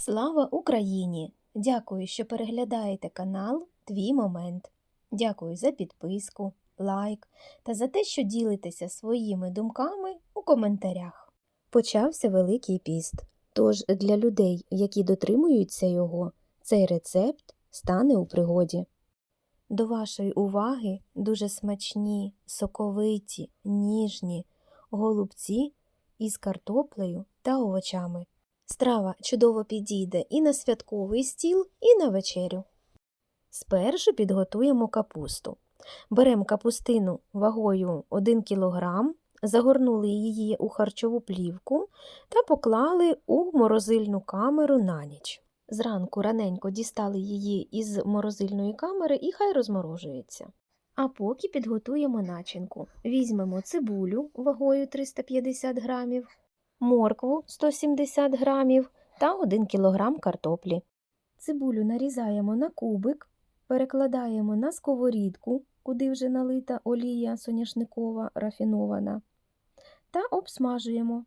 Слава Україні! Дякую, що переглядаєте канал Твій Момент. Дякую за підписку, лайк та за те, що ділитеся своїми думками у коментарях. Почався Великий піст, тож для людей, які дотримуються його, цей рецепт стане у пригоді. До вашої уваги дуже смачні, соковиті, ніжні голубці із картоплею та овочами. Страва чудово підійде і на святковий стіл, і на вечерю. Спершу підготуємо капусту. Беремо капустину вагою 1 кг, загорнули її у харчову плівку та поклали у морозильну камеру на ніч. Зранку раненько дістали її із морозильної камери і хай розморожується. А поки підготуємо начинку. Візьмемо цибулю вагою 350 грамів, моркву 170 грамів та 1 кг картоплі. Цибулю нарізаємо на кубик, перекладаємо на сковорідку, куди вже налита олія соняшникова рафінована, та обсмажуємо.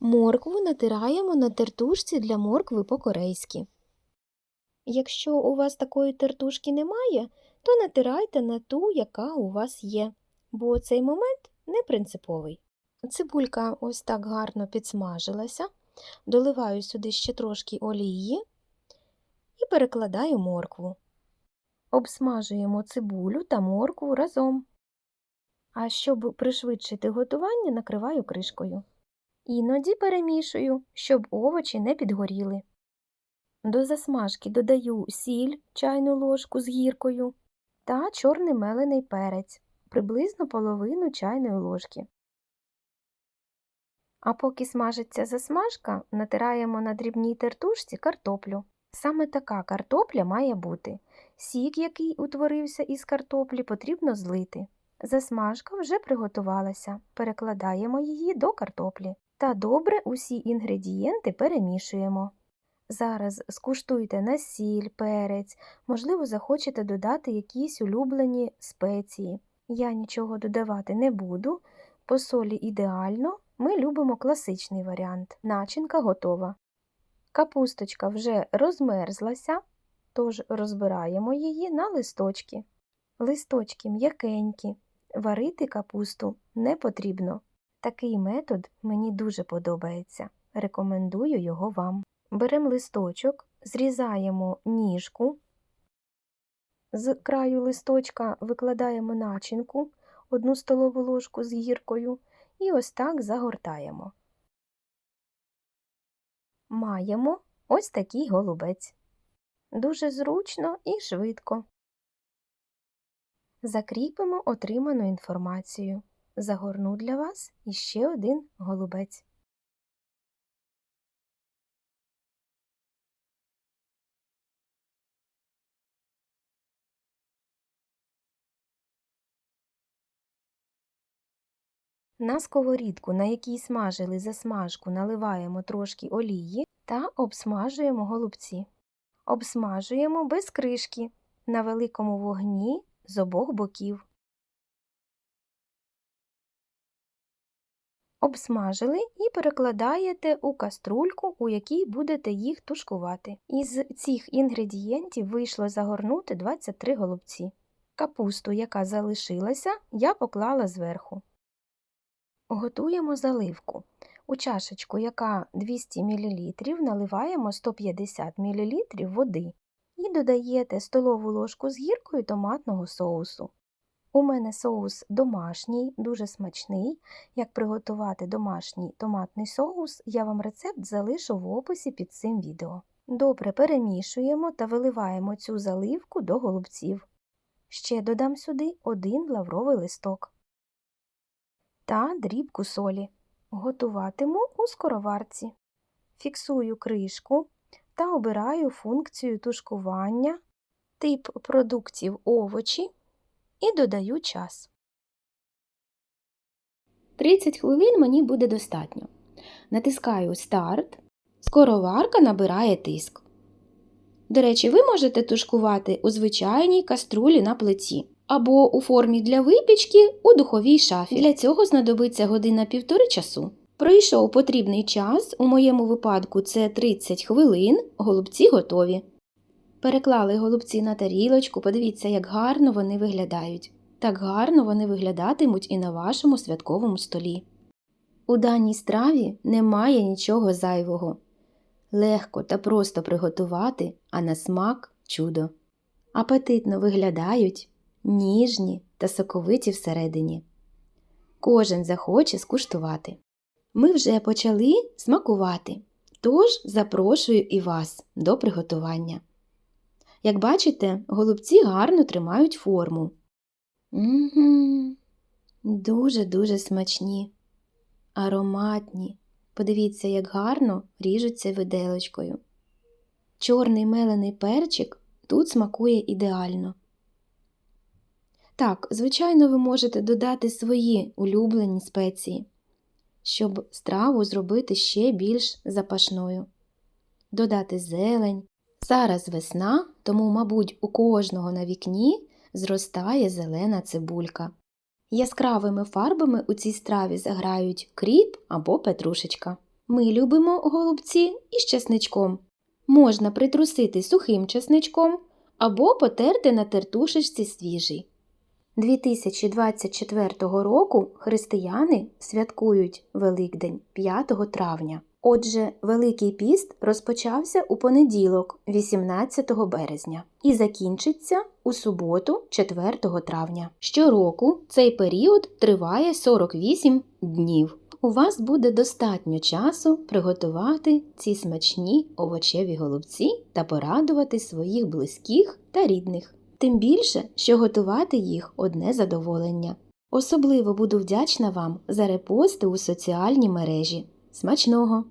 Моркву натираємо на тертушці для моркви по-корейськи. Якщо у вас такої тертушки немає, то натирайте на ту, яка у вас є, бо цей момент не принциповий. Цибулька ось так гарно підсмажилася, доливаю сюди ще трошки олії і перекладаю моркву. Обсмажуємо цибулю та моркву разом. А щоб пришвидшити готування, накриваю кришкою. Іноді перемішую, щоб овочі не підгоріли. До засмажки додаю сіль, чайну ложку з гіркою та чорний мелений перець, приблизно половину чайної ложки. А поки смажиться засмажка, натираємо на дрібній тертушці картоплю. Саме така картопля має бути. Сік, який утворився із картоплі, потрібно злити. Засмажка вже приготувалася, перекладаємо її до картоплі та добре усі інгредієнти перемішуємо. Зараз скуштуйте на сіль, перець, можливо, захочете додати якісь улюблені спеції. Я нічого додавати не буду, по солі ідеально, ми любимо класичний варіант. Начинка готова. Капусточка вже розмерзлася, тож розбираємо її на листочки. Листочки м'якенькі, варити капусту не потрібно. Такий метод мені дуже подобається. Рекомендую його вам. Беремо листочок, зрізаємо ніжку, з краю листочка викладаємо начинку, одну столову ложку з гіркою і ось так загортаємо. Маємо ось такий голубець. Дуже зручно і швидко. Закріпимо отриману інформацію. Загорну для вас іще один голубець. На сковорідку, на якій смажили засмажку, наливаємо трошки олії та обсмажуємо голубці. Обсмажуємо без кришки на великому вогні з обох боків. Обсмажили і перекладаєте у каструльку, у якій будете їх тушкувати. Із цих інгредієнтів вийшло загорнути 23 голубці. Капусту, яка залишилася, я поклала зверху. Готуємо заливку. У чашечку, яка 200 мл, наливаємо 150 мл води і додаєте столову ложку з гіркою томатного соусу. У мене соус домашній, дуже смачний. Як приготувати домашній томатний соус, я вам рецепт залишу в описі під цим відео. Добре перемішуємо та виливаємо цю заливку до голубців. Ще додам сюди один лавровий листок та дрібку солі. Готуватиму у скороварці. Фіксую кришку та обираю функцію тушкування, тип продуктів овочі і додаю час. 30 хвилин мені буде достатньо. Натискаю старт. Скороварка набирає тиск. До речі, ви можете тушкувати у звичайній каструлі на плиті або у формі для випічки у духовій шафі. Для цього знадобиться година півтори часу. Пройшов потрібний час, у моєму випадку це 30 хвилин, голубці готові. Переклали голубці на тарілочку, подивіться, як гарно вони виглядають. Так гарно вони виглядатимуть і на вашому святковому столі. У даній страві немає нічого зайвого. Легко та просто приготувати, а на смак чудо. Апетитно виглядають, ніжні та соковиті всередині. Кожен захоче скуштувати. Ми вже почали смакувати, тож запрошую і вас до приготування. Як бачите, голубці гарно тримають форму. Угу. Дуже-дуже смачні, ароматні. Подивіться, як гарно ріжуться виделочкою. Чорний мелений перчик тут смакує ідеально. Так, звичайно, ви можете додати свої улюблені спеції, щоб страву зробити ще більш запашною. Додати зелень. Зараз весна, тому, мабуть, у кожного на вікні зростає зелена цибулька. Яскравими фарбами у цій страві заграють кріп або петрушечка. Ми любимо голубці із чесничком. Можна притрусити сухим чесничком або потерти на тертушечці свіжий. 2024 року християни святкують Великдень 5 травня. Отже, Великий піст розпочався у понеділок, 18 березня, і закінчиться у суботу, 4 травня. Щороку цей період триває 48 днів. У вас буде достатньо часу приготувати ці смачні овочеві голубці та порадувати своїх близьких та рідних. Тим більше, що готувати їх одне задоволення. Особливо буду вдячна вам за репости у соціальні мережі. Смачного!